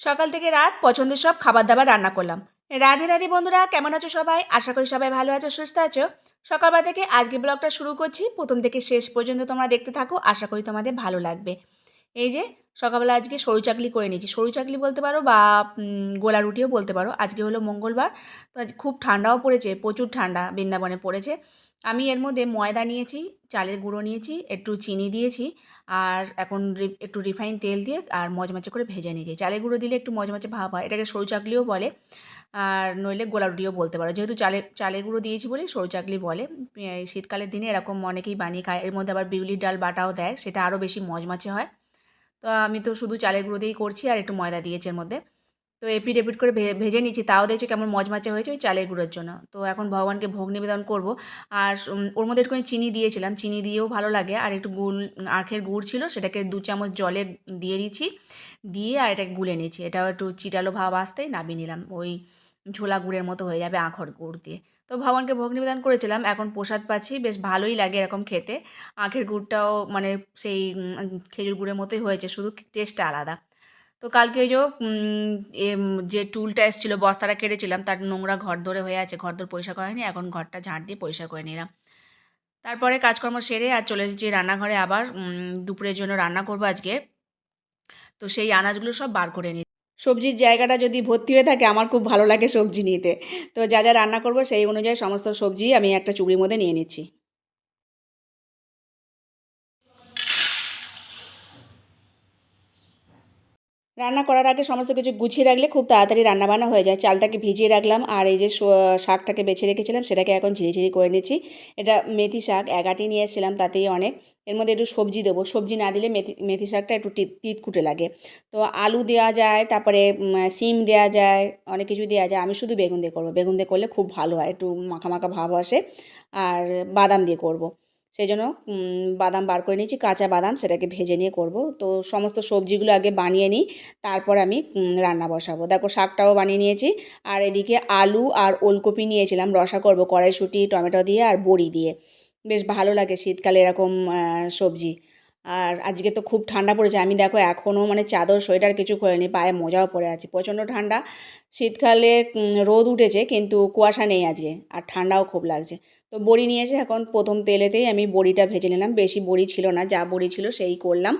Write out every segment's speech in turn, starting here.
সকাল থেকে রাত পছন্দের সব খাবার দাবার রান্না করলাম। রাধে রাধে বন্ধুরা, কেমন আছো সবাই? আশা করি সবাই ভালো আছো, সুস্থ আছো। সকালবেলা থেকে আজকে ব্লগটা শুরু করছি। প্রথম থেকে শেষ পর্যন্ত তোমরা দেখতে থাকো। আশা করি তোমাদের ভালো লাগবে। এই যে সকালবেলা আজকে সরু চাকলি করে নিয়েছি। সরু চাকলি বলতে পারো বা গোলা রুটিও বলতে পারো। আজকে হলো মঙ্গলবার, তো আজ খুব ঠান্ডাও পড়েছে, প্রচুর ঠান্ডা বৃন্দাবনে পড়েছে। আমি এর মধ্যে ময়দা নিয়েছি, চালের গুঁড়ো নিয়েছি, একটু চিনি দিয়েছি, আর এখন একটু রিফাইন তেল দিয়ে আর মজমাচে করে ভেজে নিয়েছি। চালের গুঁড়ো দিলে একটু মজমাচে ভাব হয়, এটাকে সরু চাকলিও বলে। আর নইলে গোলা রুটিও বলতে পারো। যেহেতু চালের চালের গুঁড়ো দিয়েছি বলে সরু চাকলি বলে শীতকালের দিনে এরকম অনেকেই বানিয়ে খায়। এর মধ্যে আবার বিউলির ডাল বাটাও দেয়, সেটা আরও বেশি মচমচে হয়। তো আমি তো শুধু চালের গুঁড়ো দিয়েই করছি আর একটু ময়দা দিয়েছি এর মধ্যে। তো এপিট এপিট করে ভেজে নিচ্ছি, তাও দেখছ কেমন মজমাচে হয়েছে ওই চালের গুঁড়োর জন্য। তো এখন ভগবানকে ভোগ নিবেদন করব। আর ওর মধ্যে একটুখানি চিনি দিয়েছিলাম, চিনি দিয়েও ভালো লাগে। আর একটু গুড়, আখের গুড় ছিল, সেটাকে দু চামচ জলে দিয়ে দিচ্ছি। দিয়ে আর এটাকে গুলে নিয়েছি এটাও একটু চিটালো ভাব আসতেই নামিয়ে নিলাম। ওই ঝোলা গুড়ের মতো হয়ে যাবে আখর গুড় দিয়ে। তো ভগবানকে ভোগ নিবেদন করেছিলাম, এখন প্রসাদ পাচ্ছি, বেশ ভালোই লাগে এরকম খেতে। আখের গুড়টাও মানে সেই খেজুর গুড়ের মতোই হয়েছে, শুধু টেস্টটা আলাদা। তো কালকে ওই যে টুলটা এসেছিল, বস্তাটা কেটেছিলাম, তার নোংরা ঘর ধরে হয়ে আছে, ঘর ধরে পরিষ্কার করেনি এখন ঘরটা ঝাঁট দিয়ে পরিষ্কার করে নিলাম। তারপরে কাজকর্ম সেরে আর চলে এসেছি রান্নাঘরে আবার দুপুরের জন্য রান্না করব আজকে। তো সেই আনাজগুলো সব বার করে নিই সবজির জায়গাটা যদি ভর্তি হয়ে থাকে, আমার খুব ভালো লাগে সবজি নিতে। তো যা যা রান্না করব সেই অনুযায়ী সমস্ত সবজি আমি একটা চুবড়ির মধ্যে নিয়ে নিচ্ছি। রান্না করার আগে সমস্ত কিছু গুছিয়ে রাখলে খুব তাড়াতাড়ি রান্নাবান্না হয়ে যায়। চালটাকে ভিজিয়ে রাখলাম আর এই যে শাকটাকে বেছে রেখেছিলাম, সেটাকে এখন ঝিরিঝিরি করে নিচ্ছি। এটা মেথি শাক এগাটি নিয়ে এসেছিলাম তাতেই অনেক। এর মধ্যে একটু সবজি দেবো। সবজি না দিলে মেথি মেথি শাকটা একটু তিতকুটে লাগে। তো আলু দেওয়া যায়, তারপরে সিম দেওয়া যায়, অনেক কিছু দেওয়া যায়। আমি শুধু বেগুন দিয়ে করব। বেগুন দিয়ে করলে খুব ভালো হয়, একটু মাখা মাখা ভাব আসে। আর বাদাম দিয়ে করব। সেই জন্য বাদাম বার করে নিয়েছি, কাঁচা বাদাম সেটাকে ভেজে নিয়ে করব। তো সমস্ত সবজিগুলো আগে বানিয়ে নিই, তারপর আমি রান্না বসাবো। দেখো শাকটাও বানিয়ে নিয়েছি, আর এদিকে আলু আর ওলকপি নিয়েছিলাম, রসা করব, কড়াইশুঁটি, টমেটো দিয়ে আর বড়ি দিয়ে। বেশ ভালো লাগে শীতকালে এরকম সবজি। আর আজকে তো খুব ঠান্ডা পড়েছে, আমি দেখো এখনও মানে চাদর, সোয়েটার কিছু করিনি পায়ে মোজাও পরে আছি, প্রচণ্ড ঠান্ডা। শীতকালে রোদ উঠেছে, কিন্তু কুয়াশা নেই আজকে, আর ঠান্ডাও খুব লাগছে। তো বড়ি নিয়ে এসে এখন প্রথম তেলেতেই আমি বড়িটা ভেজে নিলাম। বেশি বড়ি ছিল না, যা বড়ি ছিল সেই করলাম।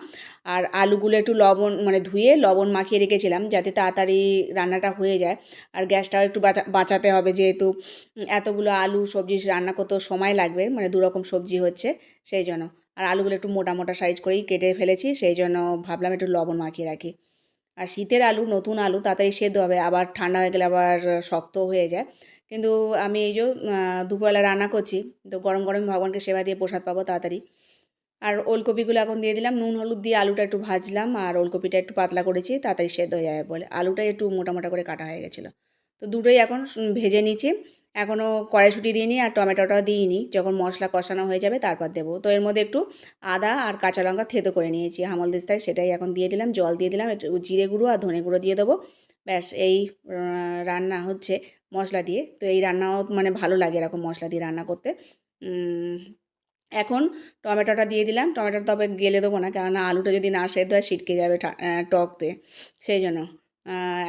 আর আলুগুলো একটু লবণ মানে ধুয়ে লবণ মাখিয়ে রেখেছিলাম যাতে তাড়াতাড়ি রান্নাটা হয়ে যায়। আর গ্যাসটাও একটু বাঁচা, বাঁচাতে হবে যেহেতু এতগুলো আলু সবজি রান্না করতেও সময় লাগবে মানে দুরকম সবজি হচ্ছে সেই জন্য। আর আলুগুলো একটু মোটা মোটা সাইজ করেই কেটে ফেলেছি, সেই জন্য ভাবলাম একটু লবণ মাখিয়ে রাখি। আর শীতের আলু, নতুন আলু, তাড়াতাড়ি সেদ্ধ হবে, আবার ঠান্ডা হয়ে গেলে আবার শক্ত হয়ে যায়। কিন্তু আমি এই যে দুপুরবেলা রান্না করছি, তো গরম গরম ভগবানকে সেবা দিয়ে প্রসাদ পাবো তাড়াতাড়ি। আর ওলকপিগুলো এখন দিয়ে দিলাম, নুন, হলুদ দিয়ে আলুটা একটু ভাজলাম আর ওলকপিটা একটু পাতলা করেছি, তাড়াতাড়ি সেদ্ধ হয়ে যাবে বলে। আলুটা একটু মোটা মোটা করে কাটা হয়ে গেছিল। তো দুটোই এখন ভেজে নিচ্ছি এখনও কড়াইশুঁটি দিইনি আর টমেটোটাও দিইনি। যখন মশলা কষানো হয়ে যাবে তারপর দেবো। তো এর মধ্যে একটু আদা আর কাঁচা লঙ্কা থেতো করে নিয়েছি। হামল দিস্তায় সেটাই এখন দিয়ে দিলাম, জল দিয়ে দিলাম, একটু জিরে গুঁড়ো আর ধনে গুঁড়ো দিয়ে দেবো। ব্যাস এই রান্না হচ্ছে মশলা দিয়ে। তো এই রান্নাও মানে ভালো লাগে এরকম মশলা দিয়ে রান্না করতে। এখন টমেটোটা দিয়ে দিলাম। টমেটোটা তবে গেলে দেবো না কেননা আলুটা যদি না সেদ্ধ হয় ছিটকে যাবে ঠা- আহ, টক দিয়ে। সেই জন্য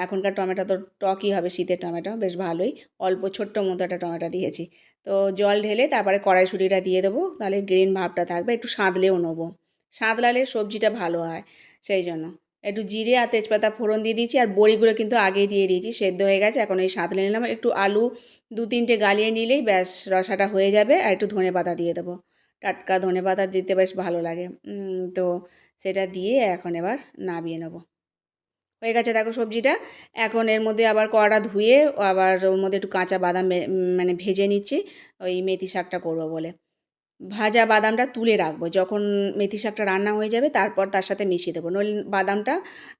এখনকার টমেটো তো টকই হবে শীতের টমেটো বেশ ভালোই। অল্প ছোট্ট মতো একটা টমেটো দিয়েছি। তো জল ঢেলে তারপরে কড়াইশুঁটিটা দিয়ে দেবো তাহলে গ্রিন ভাবটা থাকবে। একটু সাঁতলেও নেব। সাঁতলালে সবজিটা ভালো হয় সেই জন্য। একটু জিরে আর তেজপাতা ফোড়ন দিয়ে দিয়েছি, আর বড়িগুলো কিন্তু আগেই দিয়ে দিয়েছি, সেদ্ধ হয়ে গেছে, এখন এই সাঁতলে নিলাম। একটু আলু দু তিনটে গালিয়ে নিলেই ব্যাস রসাটা হয়ে যাবে, আর একটু ধনে পাতা দিয়ে দেবো। টাটকা ধনে পাতা দিতে বেশ ভালো লাগে। তো সেটা দিয়ে এখন এবার নামিয়ে নেব। হয়ে গেছে দেখো সবজিটা, এখন এর মধ্যে আবার কড়াটা ধুয়ে আবার ওর মধ্যে একটু কাঁচা বাদাম মানে ভেজে নিচ্ছি, ওই মেথি শাকটা করব বলে। ভাজা বাদামটা তুলে রাখব। যখন মেথি শাকটা রান্না হয়ে যাবে, তারপর তার সাথে মিশিয়ে দেবো। নইলে বাদামটা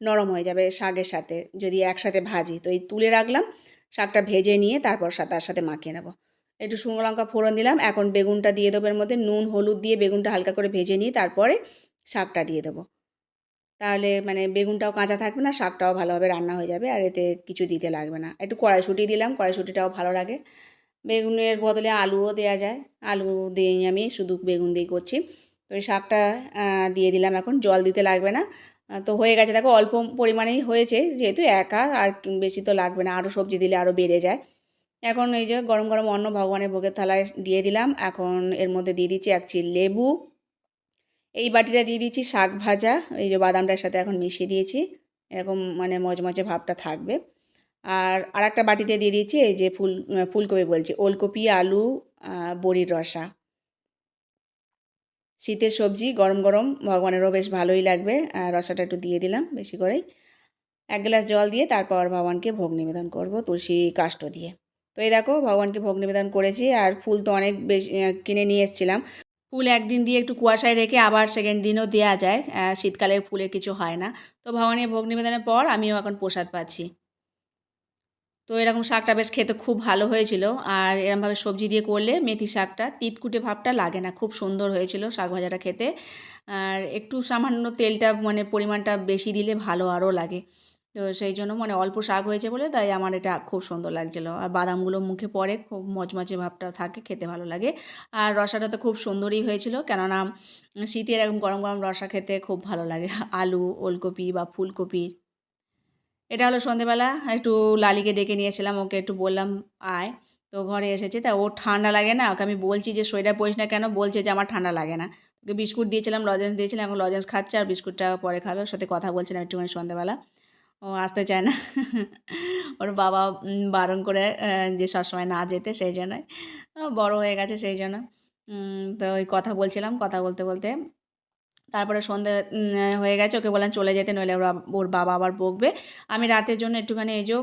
নরম হয়ে যাবে শাকের সাথে, যদি একসাথে ভাজি। তো এই তুলে রাখলাম, শাকটা ভেজে নিয়ে তারপর তার সাথে মাখিয়ে নেব। একটু শুকনো লঙ্কা ফোড়ন দিলাম, এখন বেগুনটা দিয়ে দেবো এর মধ্যে। নুন, হলুদ দিয়ে বেগুনটা হালকা করে ভেজে নিয়ে তারপরে শাকটা দিয়ে দেবো। তাহলে মানে বেগুনটাও কাঁচা থাকবে না, শাকটাও ভালোভাবে রান্না হয়ে যাবে, আর এতে কিছু দিতে লাগবে না। একটু কড়াইশুঁটি দিলাম, কড়াইশুঁটিটাও ভালো লাগে। বেগুনের বদলে আলুও দেওয়া যায়। আলু দিয়ে আমি শুধু বেগুন দিয়ে করছি। তো এই শাকটা দিয়ে দিলাম। এখন জল দিতে লাগবে না। তো হয়ে গেছে। দেখো অল্প পরিমাণেই হয়েছে। যেহেতু একা আর বেশি তো লাগবে না। আরও সবজি দিলে আরও বেড়ে যায়। এখন এই যে গরম গরম অন্ন ভগবানের ভোগের থালায় দিয়ে দিলাম। এখন এর মধ্যে দিয়ে দিচ্ছি এক চিল লেবু। এই বাটিটা দিয়ে দিচ্ছি শাক ভাজা। এই যে বাদামটার সাথে এখন মিশিয়ে দিয়েছি। এরকম মানে মজমজে ভাবটা থাকবে। আর আর একটা বাটিতে দিয়ে দিয়েছি এই যে ফুল ফুলকপি বলছি, ওলকপি, আলু বড়ির রসা। শীতের সবজি গরম গরম, ভগবানেরও বেশ ভালোই লাগবে। আর রসাটা একটু দিয়ে দিলাম বেশি করেই। এক গ্লাস জল দিয়ে তারপর ভগবানকে ভোগ নিবেদন করব তুলসী কাষ্ট দিয়ে। তো এই দেখো ভগবানকে ভোগ নিবেদন করেছি আর ফুল তো অনেক বেশি কিনে নিয়ে এসেছিলাম। ফুল একদিন দিয়ে একটু কুয়াশায় রেখে আবার সেকেন্ড দিনও দেওয়া যায় শীতকালে ফুলের কিছু হয় না। তো ভগবানের ভোগ নিবেদনের পর আমিও এখন প্রসাদ পাচ্ছি। তো এরকম শাকটা বেশ খেতে খুব ভালো হয়েছিল। আর এরমভাবে সবজি দিয়ে করলে মেথি শাকটা তিতকুটে ভাবটা লাগে না, খুব সুন্দর হয়েছিল শাক ভাজাটা খেতে। আর একটু সামান্য তেলটা মানে পরিমাণটা বেশি দিলে ভালো আরও লাগে। তো সেই জন্য মানে অল্প শাক হয়েছে বলে তাই আমার এটা খুব সুন্দর লাগছিল। আর বাদামগুলো মুখে পড়ে খুব মচমচে ভাবটা থাকে, খেতে ভালো লাগে। আর রসাটা তো খুব সুন্দরই হয়েছিল, কেননা শীতের এরকম গরম গরম রসা খেতে খুব ভালো লাগে। আলু, ওলকপি বা ফুলকপি এটা হলো সন্ধেবেলা, একটু লালিকে ডেকে নিয়েছিলাম, ওকে একটু বললাম, আয়। তো ঘরে এসেছে, তা ওর ঠান্ডা লাগে না, ওকে আমি বলছি যে, সোয়েটার পরিস না কেন? বলছে যে, আমার ঠান্ডা লাগে না। ওকে বিস্কুট দিয়েছিলাম, লজেন্স দিয়েছিলাম, এখন লজেন্স খাচ্ছে আর বিস্কুটটা পরে খাবে, ওর সাথে কথা বলছিলাম একটুখানি সন্ধেবেলা। ও আসতে চায় না। ওর বাবা বারণ করে যে সবসময় না যেতে, সেই জন্যই। ও বড় হয়ে গেছে, সেই জন্য। তো ওই কথা বলছিলাম, কথা বলতে বলতে তারপরে সন্ধে হয়ে গেছে, ওকে বললাম চলে যেতে, নইলে ওরা, ওর বাবা আবার বকবে। আমি রাতের জন্য একটুখানি এই যে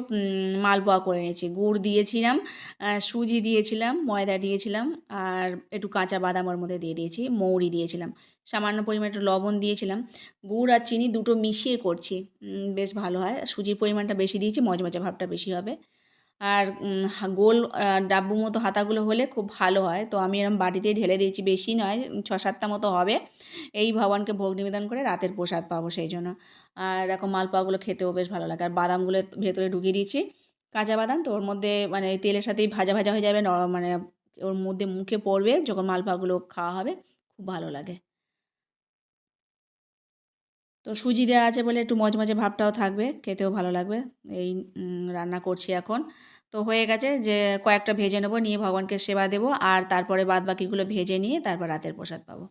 মালপোয়া করে নিয়েছি। গুড় দিয়েছিলাম সুজি দিয়েছিলাম, ময়দা দিয়েছিলাম, আর একটু কাঁচা বাদাম ওর মধ্যে দিয়ে দিয়েছি, মৌরি দিয়েছিলাম। সামান্য পরিমাণ একটু লবণ দিয়েছিলাম। গুড় আর চিনি দুটো মিশিয়ে করছি বেশ ভালো হয়। সুজির পরিমাণটা বেশি দিয়েছি, মজমজা ভাবটা বেশি হবে। আর গোল ডাব্বু মতো হাতাগুলো হলে খুব ভালো হয়। তো আমি এরকম বাটিতেই ঢেলে দিয়েছি, বেশি নয় ছ সাতটা মতো হবে। এই ভগবানকে ভোগ নিবেদন করে রাতের প্রসাদ পাবো সেই জন্য। আর এরকম মালপোয়াগুলো খেতেও বেশ ভালো লাগে। আর বাদামগুলো ভেতরে ঢুকিয়ে দিয়েছি। কাঁচা বাদাম তো ওর মধ্যে মানে তেলের সাথেই ভাজা ভাজা হয়ে যাবে মানে ওর মধ্যে মুখে পড়বে, যখন মালপোয়াগুলো খাওয়া হবে, খুব ভালো লাগে। তো সুজি দেওয়া আছে বলে একটু মজমজে ভাবটাও থাকবে, খেতেও ভালো লাগবে। এই রান্না করছি এখন। তো হয়ে গেছে যে কয়েকটা ভেজে নেব, নিয়ে ভগবানকে সেবা দেবো আর তারপরে বাদ বাকিগুলো ভেজে নিয়ে তারপর রাতের প্রসাদ পাবো।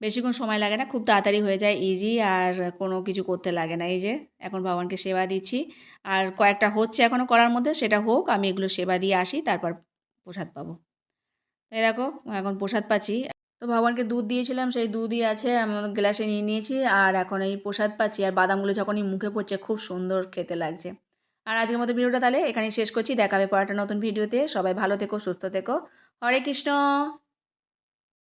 বেশিক্ষণ সময় লাগে না, খুব তাড়াতাড়ি হয়ে যায় ইজি আর কোনো কিছু করতে লাগে না। এই যে এখন ভগবানকে সেবা দিচ্ছি। আর কয়েকটা হচ্ছে এখনও করার মধ্যে, সেটা হোক, আমি এগুলো সেবা দিয়ে আসি, তারপর প্রসাদ পাবো। এই দেখো, এখন প্রসাদ পাচ্ছি। তো ভগবানকে দুধ দিয়েছিলাম, সেই দুধই আছে, আমি গ্লাসে নিয়ে নিয়েছি, আর এখন এই প্রসাদ পাচ্ছি, আর বাদামগুলো যখনই মুখে পড়ছে খুব সুন্দর খেতে লাগছে। আর আজকের মতো ভিডিওটা তাহলে এখানেই শেষ করছি, দেখাবে পড়াটা নতুন ভিডিওতে, সবাই ভালো থেকো, সুস্থ থেকো। হরে কৃষ্ণ!